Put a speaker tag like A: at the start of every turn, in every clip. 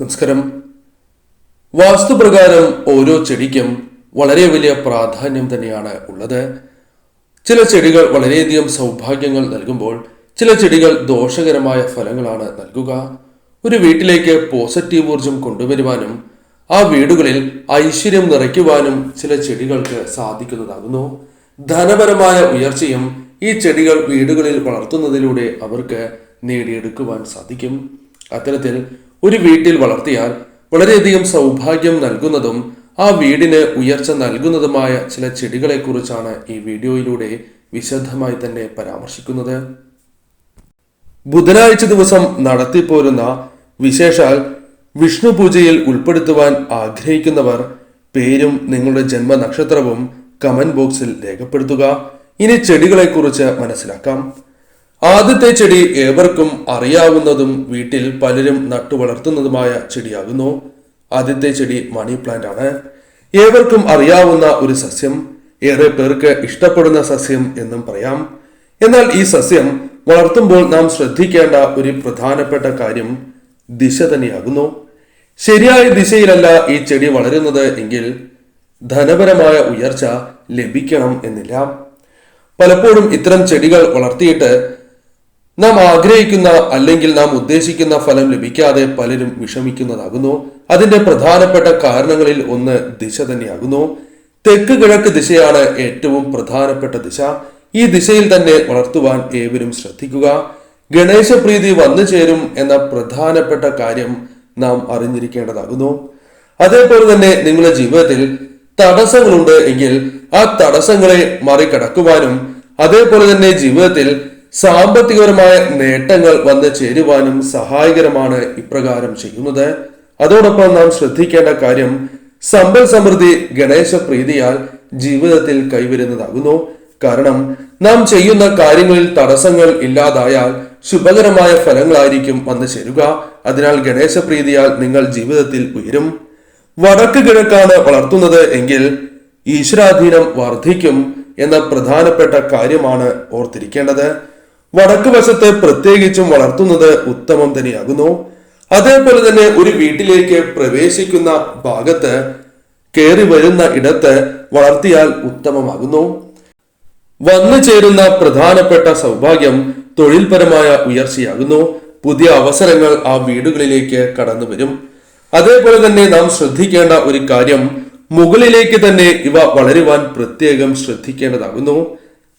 A: നമസ്കാരം. വാസ്തുപ്രകാരം ഓരോ ചെടിക്കും വളരെ വലിയ പ്രാധാന്യം തന്നെയാണ് ഉള്ളത്. ചില ചെടികൾ വളരെയധികം സൗഭാഗ്യങ്ങൾ നൽകുമ്പോൾ ചില ചെടികൾ ദോഷകരമായ ഫലങ്ങളാണ് നൽകുക. ഒരു വീട്ടിലേക്ക് പോസിറ്റീവ് ഊർജം കൊണ്ടുവരുവാനും ആ വീടുകളിൽ ഐശ്വര്യം നിറയ്ക്കുവാനും ചില ചെടികൾക്ക് സാധിക്കുന്നതാകുന്നു. ധനപരമായ ഉയർച്ചയും ഈ ചെടികൾ വീടുകളിൽ വളർത്തുന്നതിലൂടെ അവർക്ക് നേടിയെടുക്കുവാൻ സാധിക്കും. അത്തരത്തിൽ ഒരു വീട്ടിൽ വളർത്തിയാൽ വളരെയധികം സൗഭാഗ്യം നൽകുന്നതും ആ വീടിന് ഉയർച്ച നൽകുന്നതുമായ ചില ചെടികളെ കുറിച്ചാണ് ഈ വീഡിയോയിലൂടെ വിശദമായി തന്നെ പരാമർശിക്കുന്നത്. ബുധനാഴ്ച ദിവസം നടത്തിപ്പോരുന്ന വിശേഷാൽ വിഷ്ണു പൂജയിൽ ഉൾപ്പെടുത്തുവാൻ ആഗ്രഹിക്കുന്നവർ പേരും നിങ്ങളുടെ ജന്മനക്ഷത്രവും കമന്റ് ബോക്സിൽ രേഖപ്പെടുത്തുക. ഇനി ചെടികളെക്കുറിച്ച് മനസ്സിലാക്കാം. ആദ്യത്തെ ചെടി ഏവർക്കും അറിയാവുന്നതും വീട്ടിൽ പലരും നട്ടു വളർത്തുന്നതുമായ ചെടിയാകുന്നു. ആദ്യത്തെ ചെടി മണി പ്ലാന്റ് ആണ്. ഏവർക്കും അറിയാവുന്ന ഒരു സസ്യം ഏറെ പേർക്ക് ഇഷ്ടപ്പെടുന്ന സസ്യം എന്നും പറയാം. എന്നാൽ ഈ സസ്യം വളർത്തുമ്പോൾ നാം ശ്രദ്ധിക്കേണ്ട ഒരു പ്രധാനപ്പെട്ട കാര്യം ദിശ തന്നെയാകുന്നു. ശരിയായ ദിശയിലല്ല ഈ ചെടി വളരുന്നത് എങ്കിൽ ധനപരമായ ഉയർച്ച ലഭിക്കണം എന്നില്ല. പലപ്പോഴും ഇത്തരം ചെടികൾ വളർത്തിയിട്ട് നാം ആഗ്രഹിക്കുന്ന അല്ലെങ്കിൽ നാം ഉദ്ദേശിക്കുന്ന ഫലം ലഭിക്കാതെ പലരും വിഷമിക്കുന്നതാകുന്നു. അതിന്റെ പ്രധാനപ്പെട്ട കാരണങ്ങളിൽ ഒന്ന് ദിശ തന്നെയാകുന്നു. തെക്ക് കിഴക്ക് ദിശയാണ് ഏറ്റവും പ്രധാനപ്പെട്ട ദിശ. ഈ ദിശയിൽ തന്നെ വളർത്തുവാൻ ഏവരും ശ്രദ്ധിക്കുക. ഗണേശപ്രീതി വന്നു ചേരും എന്ന പ്രധാനപ്പെട്ട കാര്യം നാം അറിഞ്ഞിരിക്കേണ്ടതാകുന്നു. അതേപോലെ തന്നെ നിങ്ങളുടെ ജീവിതത്തിൽ തടസ്സങ്ങളുണ്ട് എങ്കിൽ ആ തടസ്സങ്ങളെ മറികടക്കുവാനും അതേപോലെ തന്നെ ജീവിതത്തിൽ സാമ്പത്തികപരമായ നേട്ടങ്ങൾ വന്നു ചേരുവാനും സഹായകരമാണ് ഇപ്രകാരം ചെയ്യുന്നത്. അതോടൊപ്പം നാം ശ്രദ്ധിക്കേണ്ട കാര്യം സമ്പൽ സമൃദ്ധി ഗണേശ പ്രീതിയാൽ ജീവിതത്തിൽ കൈവരുന്നതാകുന്നു. കാരണം നാം ചെയ്യുന്ന കാര്യങ്ങളിൽ തടസ്സങ്ങൾ ഇല്ലാതായാൽ ശുഭകരമായ ഫലങ്ങളായിരിക്കും വന്നു ചേരുക. അതിനാൽ ഗണേശ പ്രീതിയാൽ നിങ്ങൾ ജീവിതത്തിൽ ഉയരും. വടക്ക് കിഴക്കാണ് വളർത്തുന്നത് എങ്കിൽ ഈശ്വരാധീനം വർദ്ധിക്കും എന്ന പ്രധാനപ്പെട്ട കാര്യമാണ് ഓർത്തിരിക്കേണ്ടത്. വടക്ക് വശത്ത് പ്രത്യേകിച്ചും വളർത്തുന്നത് ഉത്തമം തന്നെയാകുന്നു. അതേപോലെ തന്നെ ഒരു വീട്ടിലേക്ക് പ്രവേശിക്കുന്ന ഭാഗത്ത് കയറി വരുന്ന ഇടത്ത് വളർത്തിയാൽ ഉത്തമമാകുന്നു. വന്നു ചേരുന്ന പ്രധാനപ്പെട്ട സൗഭാഗ്യം തൊഴിൽപരമായ ഉയർച്ചയാകുന്നു. പുതിയ അവസരങ്ങൾ ആ വീടുകളിലേക്ക് കടന്നു വരും. അതേപോലെ തന്നെ നാം ശ്രദ്ധിക്കേണ്ട ഒരു കാര്യം മുകളിലേക്ക് തന്നെ ഇവ വളരുവാൻ പ്രത്യേകം ശ്രദ്ധിക്കേണ്ടതാകുന്നു.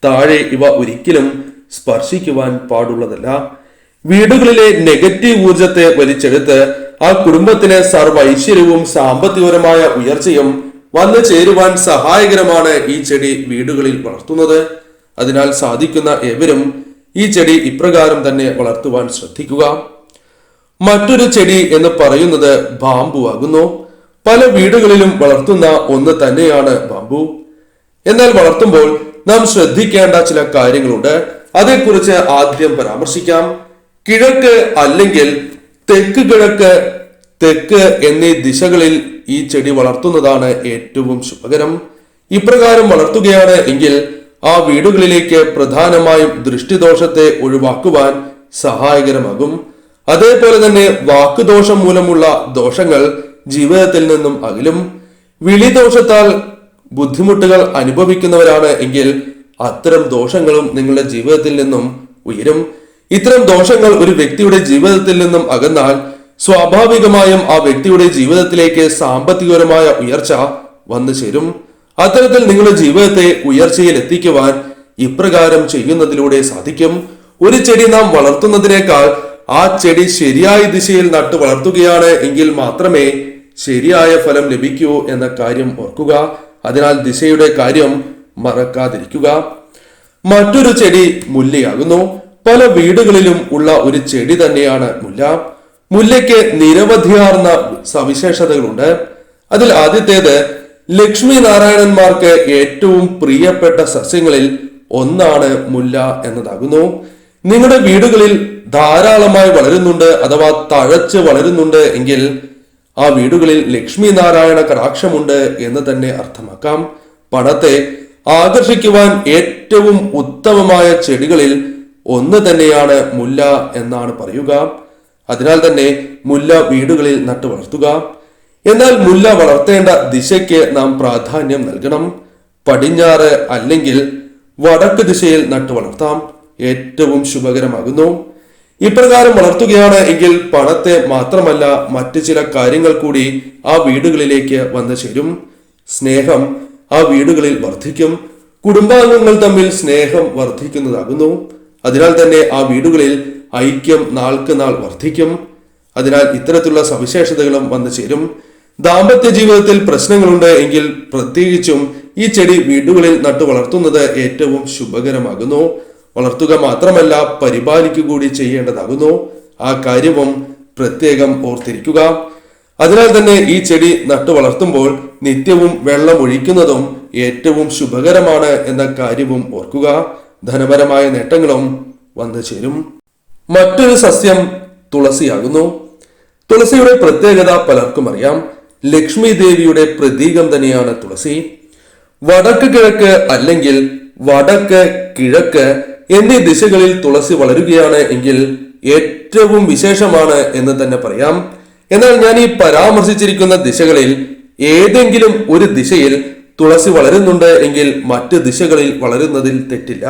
A: താഴെ ഇവ ഒരിക്കലും സ്പർശിക്കുവാൻ പാടുള്ളതല്ല. വീടുകളിലെ നെഗറ്റീവ് ഊർജത്തെ വലിച്ചെടുത്ത് ആ കുടുംബത്തിന് സർവ ഐശ്വര്യവും സാമ്പത്തികപരമായ ഉയർച്ചയും വന്നു ചേരുവാൻ സഹായകരമാണ് ഈ ചെടി വീടുകളിൽ വളർത്തുന്നത്. അതിനാൽ സാധിക്കുന്ന ഏവരും ഈ ചെടി ഇപ്രകാരം തന്നെ വളർത്തുവാൻ ശ്രദ്ധിക്കുക. മറ്റൊരു ചെടി എന്ന് പറയുന്നത് ബാമ്പു ആകുന്നു. പല വീടുകളിലും വളർത്തുന്ന ഒന്ന് തന്നെയാണ് ബാമ്പു. എന്നാൽ വളർത്തുമ്പോൾ നാം ശ്രദ്ധിക്കേണ്ട ചില കാര്യങ്ങളുണ്ട്. അതേക്കുറിച്ച് ആദ്യം പരാമർശിക്കാം. കിഴക്ക് അല്ലെങ്കിൽ തെക്ക് കിഴക്ക് തെക്ക് എന്നീ ദിശകളിൽ ഈ ചെടി വളർത്തുന്നതാണ് ഏറ്റവും ശുഭകരം. ഇപ്രകാരം വളർത്തുകയാണ് എങ്കിൽ ആ വീടുകളിലേക്ക് പ്രധാനമായും ദൃഷ്ടിദോഷത്തെ ഒഴിവാക്കുവാൻ സഹായകരമാകും. അതേപോലെ തന്നെ വാക്കുദോഷം മൂലമുള്ള ദോഷങ്ങൾ ജീവിതത്തിൽ നിന്നും അകലും. വിളിദോഷത്താൽ ബുദ്ധിമുട്ടുകൾ അനുഭവിക്കുന്നവരാണ് എങ്കിൽ അത്തരം ദോഷങ്ങളും നിങ്ങളുടെ ജീവിതത്തിൽ നിന്നും ഉയരും. ഇത്തരം ദോഷങ്ങൾ ഒരു വ്യക്തിയുടെ ജീവിതത്തിൽ നിന്നും അകന്നാൽ സ്വാഭാവികമായും ആ വ്യക്തിയുടെ ജീവിതത്തിലേക്ക് സാമ്പത്തികപരമായ ഉയർച്ച വന്നു ചേരും. അത്തരത്തിൽ നിങ്ങളുടെ ജീവിതത്തെ ഉയർച്ചയിൽ എത്തിക്കുവാൻ ഇപ്രകാരം ചെയ്യുന്നതിലൂടെ സാധിക്കും. ഒരു ചെടി നാം വളർത്തുന്നതിനേക്കാൾ ആ ചെടി ശരിയായ ദിശയിൽ നട്ടു വളർത്തുകയാണ് എങ്കിൽ മാത്രമേ ശരിയായ ഫലം ലഭിക്കൂ എന്ന കാര്യം ഓർക്കുക. അതിനാൽ ദിശയുടെ കാര്യം മറക്കാതിരിക്കുക. മറ്റൊരു ചെടി മുല്ലയാകുന്നു. പല വീടുകളിലും ഉള്ള ഒരു ചെടി തന്നെയാണ് മുല്ല. മുല്ലയ്ക്ക് നിരവധിയാർന്ന സവിശേഷതകളുണ്ട്. അതിൽ ആദ്യത്തേത് ലക്ഷ്മി നാരായണന്മാർക്ക് ഏറ്റവും പ്രിയപ്പെട്ട സസ്യങ്ങളിൽ ഒന്നാണ് മുല്ല എന്നതാകുന്നു. നിങ്ങളുടെ വീടുകളിൽ ധാരാളമായി വളരുന്നുണ്ട് അഥവാ തഴച്ച് വളരുന്നുണ്ട് എങ്കിൽ ആ വീടുകളിൽ ലക്ഷ്മി നാരായണ കടാക്ഷമുണ്ട് എന്ന് തന്നെ അർത്ഥമാക്കാം. പണത്തെ ആകർഷിക്കുവാൻ ഏറ്റവും ഉത്തമമായ ചെടികളിൽ ഒന്ന് തന്നെയാണ് മുല്ല എന്നാണ് പറയുക. അതിനാൽ തന്നെ മുല്ല വീടുകളിൽ നട്ടു വളർത്തുക. എന്നാൽ മുല്ല വളർത്തേണ്ട ദിശയ്ക്ക് നാം പ്രാധാന്യം നൽകണം. പടിഞ്ഞാറ് അല്ലെങ്കിൽ വടക്ക് ദിശയിൽ നട്ടു വളർത്താം. ഏറ്റവും ശുഭകരമാകുന്നു. ഇപ്രകാരം വളർത്തുകയാണ് എങ്കിൽ പണത്തെ മാത്രമല്ല മറ്റു ചില കാര്യങ്ങൾ കൂടി ആ വീടുകളിലേക്ക് വന്നു ചേരും. സ്നേഹം ആ വീടുകളിൽ വർദ്ധിക്കും. കുടുംബാംഗങ്ങൾ തമ്മിൽ സ്നേഹം വർദ്ധിക്കുന്നതാകുന്നു. അതിനാൽ തന്നെ ആ വീടുകളിൽ ഐക്യം നാൾക്ക് നാൾ വർദ്ധിക്കും. അതിനാൽ ഇത്തരത്തിലുള്ള സവിശേഷതകളും വന്നു ചേരും. ദാമ്പത്യ ജീവിതത്തിൽ പ്രശ്നങ്ങളുണ്ട് എങ്കിൽ പ്രത്യേകിച്ചും ഈ ചെടി വീടുകളിൽ നട്ടു വളർത്തുന്നത് ഏറ്റവും ശുഭകരമാകുന്നു. വളർത്തുക മാത്രമല്ല പരിപാലിക്കുക കൂടി ചെയ്യേണ്ടതാകുന്നു. ആ കാര്യവും പ്രത്യേകം ഓർത്തിരിക്കുക. അതിനാൽ തന്നെ ഈ ചെടി നട്ടു വളർത്തുമ്പോൾ നിത്യവും വെള്ളം ഒഴിക്കുന്നതും ഏറ്റവും ശുഭകരമാണ് എന്ന കാര്യവും ഓർക്കുക. ധനപരമായ നേട്ടങ്ങളും വന്നു ചേരും. മറ്റൊരു സസ്യം തുളസിയാകുന്നു. തുളസിയുടെ പ്രത്യേകത പലർക്കും അറിയാം. ലക്ഷ്മി ദേവിയുടെ പ്രതീകം തന്നെയാണ് തുളസി. വടക്ക് കിഴക്ക് അല്ലെങ്കിൽ വടക്ക് കിഴക്ക് എന്നീ ദിശകളിൽ തുളസി വളരുകയാണ് എങ്കിൽ ഏറ്റവും വിശേഷമാണ് എന്ന് തന്നെ പറയാം. എന്നാൽ ഞാൻ ഈ പരാമർശിച്ചിരിക്കുന്ന ദിശകളിൽ ഏതെങ്കിലും ഒരു ദിശയിൽ തുളസി വളരുന്നുണ്ട് എങ്കിൽ മറ്റ് ദിശകളിൽ വളരുന്നതിൽ തെറ്റില്ല.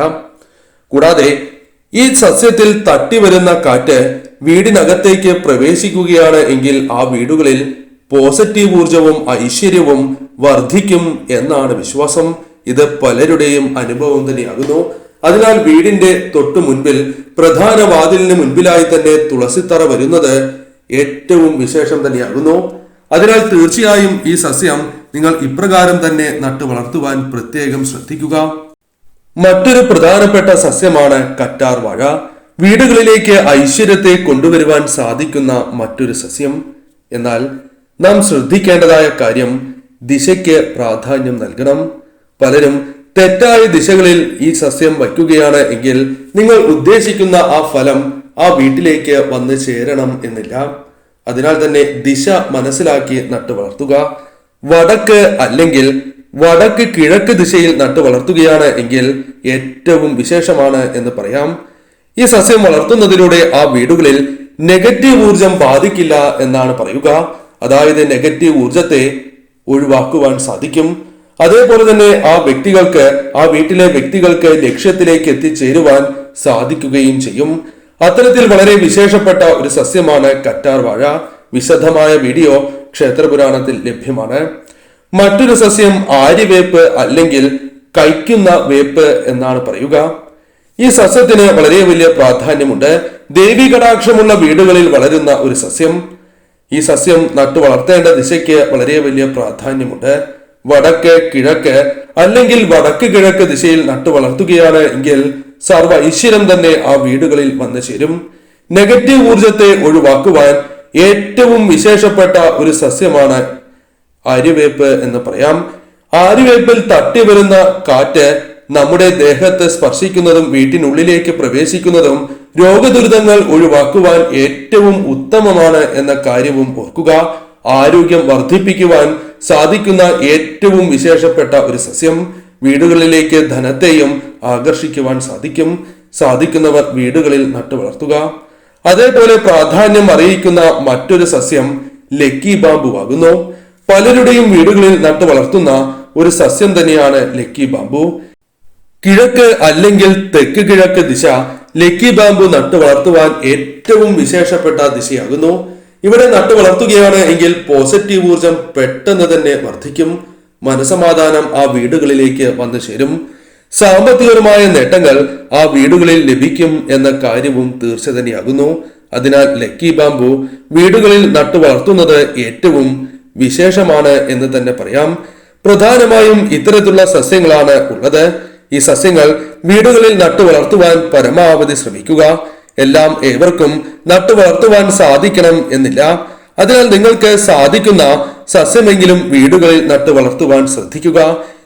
A: കൂടാതെ ഈ സസ്യത്തിൽ തട്ടി വരുന്ന കാറ്റ് വീടിനകത്തേക്ക് പ്രവേശിക്കുകയാണ് എങ്കിൽ ആ വീടുകളിൽ പോസിറ്റീവ് ഊർജവും ഐശ്വര്യവും വർദ്ധിക്കും എന്നാണ് വിശ്വാസം. ഇത് പലരുടെയും അനുഭവം തന്നെയാകുന്നു. അതിനാൽ വീടിന്റെ തൊട്ടു മുൻപിൽ പ്രധാന വാതിലിന് മുൻപിലായി തന്നെ തുളസിത്തറ വരുന്നത് ഏറ്റവും വിശേഷം തന്നെയാകുന്നു. അതിനാൽ തീർച്ചയായും ഈ സസ്യം നിങ്ങൾ ഇപ്രകാരം തന്നെ നട്ടു വളർത്തുവാൻ പ്രത്യേകം ശ്രദ്ധിക്കുക. മറ്റൊരു പ്രധാനപ്പെട്ട സസ്യമാണ് കറ്റാർ വാഴ. വീടുകളിലേക്ക് ഐശ്വര്യത്തെ കൊണ്ടുവരുവാൻ സാധിക്കുന്ന മറ്റൊരു സസ്യം. എന്നാൽ നാം ശ്രദ്ധിക്കേണ്ടതായ കാര്യം ദിശയ്ക്ക് പ്രാധാന്യം നൽകണം. പലരും തെറ്റായ ദിശകളിൽ ഈ സസ്യം വയ്ക്കുകയാണ് എങ്കിൽ നിങ്ങൾ ഉദ്ദേശിക്കുന്ന ആ ഫലം ആ വീട്ടിലേക്ക് വന്ന് ചേരണം എന്നില്ല. അതിനാൽ തന്നെ ദിശ മനസ്സിലാക്കി നട്ടു വളർത്തുക. വടക്ക് അല്ലെങ്കിൽ വടക്ക് കിഴക്ക് ദിശയിൽ നട്ടു വളർത്തുകയാണ് എങ്കിൽ ഏറ്റവും വിശേഷമാണ് എന്ന് പറയാം. ഈ സസ്യം വളർത്തുന്നതിലൂടെ ആ വീടുകളിൽ നെഗറ്റീവ് ഊർജം ബാധിക്കില്ല എന്നാണ് പറയുക. അതായത് നെഗറ്റീവ് ഊർജത്തെ ഒഴിവാക്കുവാൻ സാധിക്കും. അതേപോലെ തന്നെ ആ വ്യക്തികൾക്ക് ആ വീട്ടിലെ വ്യക്തികൾക്ക് ലക്ഷ്യത്തിലേക്ക് എത്തിച്ചേരുവാൻ സാധിക്കുകയും ചെയ്യും. അത്തരത്തിൽ വളരെ വിശേഷപ്പെട്ട ഒരു സസ്യമാണ് കറ്റാർ വാഴ. വിശദമായ വീഡിയോ ക്ഷേത്രപുരാണത്തിൽ ലഭ്യമാണ്. മറ്റൊരു സസ്യം ആര്യവേപ്പ് അല്ലെങ്കിൽ കൈക്കുന്ന വേപ്പ് എന്നാണ് പറയുക. ഈ സസ്യത്തിന് വളരെ വലിയ പ്രാധാന്യമുണ്ട്. ദേവി കടാക്ഷമുള്ള വീടുകളിൽ വളരുന്ന ഒരു സസ്യം. ഈ സസ്യം നട്ടു വളർത്തേണ്ട ദിശയ്ക്ക് വളരെ വലിയ പ്രാധാന്യമുണ്ട്. വടക്ക് കിഴക്ക് അല്ലെങ്കിൽ വടക്ക് കിഴക്ക് ദിശയിൽ നട്ടു വളർത്തുകയാണ് എങ്കിൽ സർവ ഐശ്വര്യം തന്നെ ആ വീടുകളിൽ വന്നു ചേരും. നെഗറ്റീവ് ഊർജത്തെ ഒഴിവാക്കുവാൻ ഏറ്റവും വിശേഷപ്പെട്ട ഒരു സസ്യമാണ് ആര്യവേപ്പ് എന്ന് പറയാം. ആര്യവേപ്പിൽ തട്ടി വരുന്ന കാറ്റ് നമ്മുടെ ദേഹത്തെ സ്പർശിക്കുന്നതും വീട്ടിനുള്ളിലേക്ക് പ്രവേശിക്കുന്നതും രോഗദുരിതങ്ങൾ ഒഴിവാക്കുവാൻ ഏറ്റവും ഉത്തമമാണ് എന്ന കാര്യവും ഓർക്കുക. ആരോഗ്യം വർദ്ധിപ്പിക്കുവാൻ സാധിക്കുന്ന ഏറ്റവും വിശേഷപ്പെട്ട ഒരു സസ്യം വീടുകളിലേക്ക് ധനത്തെയും ആകർഷിക്കുവാൻ സാധിക്കും. സാധിക്കുന്നവർ വീടുകളിൽ നട്ടു വളർത്തുക അതേപോലെ പ്രാധാന്യം അറിയിക്കുന്ന മറ്റൊരു സസ്യം ലക്കി ബാമ്പു ആകുന്നു. പലരുടെയും വീടുകളിൽ നട്ടു വളർത്തുന്ന ഒരു സസ്യം തന്നെയാണ് ലക്കി ബാമ്പു. കിഴക്ക് അല്ലെങ്കിൽ തെക്ക് കിഴക്ക് ദിശ ലക്കി ബാമ്പു നട്ടു വളർത്തുവാൻ ഏറ്റവും വിശേഷപ്പെട്ട ദിശയാകുന്നു. ഇവിടെ നട്ടു വളർത്തുകയാണ് എങ്കിൽ പോസിറ്റീവ് ഊർജം പെട്ടെന്ന് തന്നെ വർദ്ധിക്കും. മനസമാധാനം ആ വീടുകളിലേക്ക് വന്നു ചേരും. സാമ്പത്തികപരമായ നേട്ടങ്ങൾ ആ വീടുകളിൽ ലഭിക്കും എന്ന കാര്യവും തീർച്ച തന്നെയാകുന്നു. അതിനാൽ ലക്കി ബാമ്പു വീടുകളിൽ നട്ടു വളർത്തുന്നത് ഏറ്റവും വിശേഷമാണ് എന്ന് തന്നെ പറയാം. പ്രധാനമായും ഇത്തരത്തിലുള്ള സസ്യങ്ങളാണ് ഉള്ളത്. ഈ സസ്യങ്ങൾ വീടുകളിൽ നട്ടു വളർത്തുവാൻ പരമാവധി ശ്രമിക്കുക. എല്ലാം ഏവർക്കും നട്ടു വളർത്തുവാൻ സാധിക്കണം എന്നില്ല. അതിനാൽ നിങ്ങൾക്ക് സാധിക്കുന്ന സസ്യമെങ്കിലും വീടുകളിൽ നട്ടു വളർത്തുവാൻ ശ്രദ്ധിക്കുക.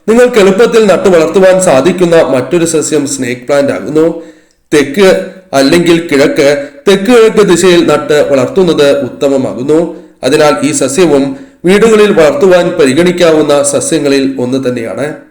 A: നിങ്ങൾക്ക് എളുപ്പത്തിൽ നട്ടു വളർത്തുവാൻ സാധിക്കുന്ന മറ്റൊരു സസ്യം സ്നേക്ക് പ്ലാന്റ് ആകുന്നു. തെക്ക് അല്ലെങ്കിൽ കിഴക്ക് തെക്ക് കിഴക്ക് ദിശയിൽ നട്ട് വളർത്തുന്നത് ഉത്തമമാകുന്നു. അതിനാൽ ഈ സസ്യവും വീടുകളിൽ വളർത്തുവാൻ പരിഗണിക്കാവുന്ന സസ്യങ്ങളിൽ ഒന്ന് തന്നെയാണ്.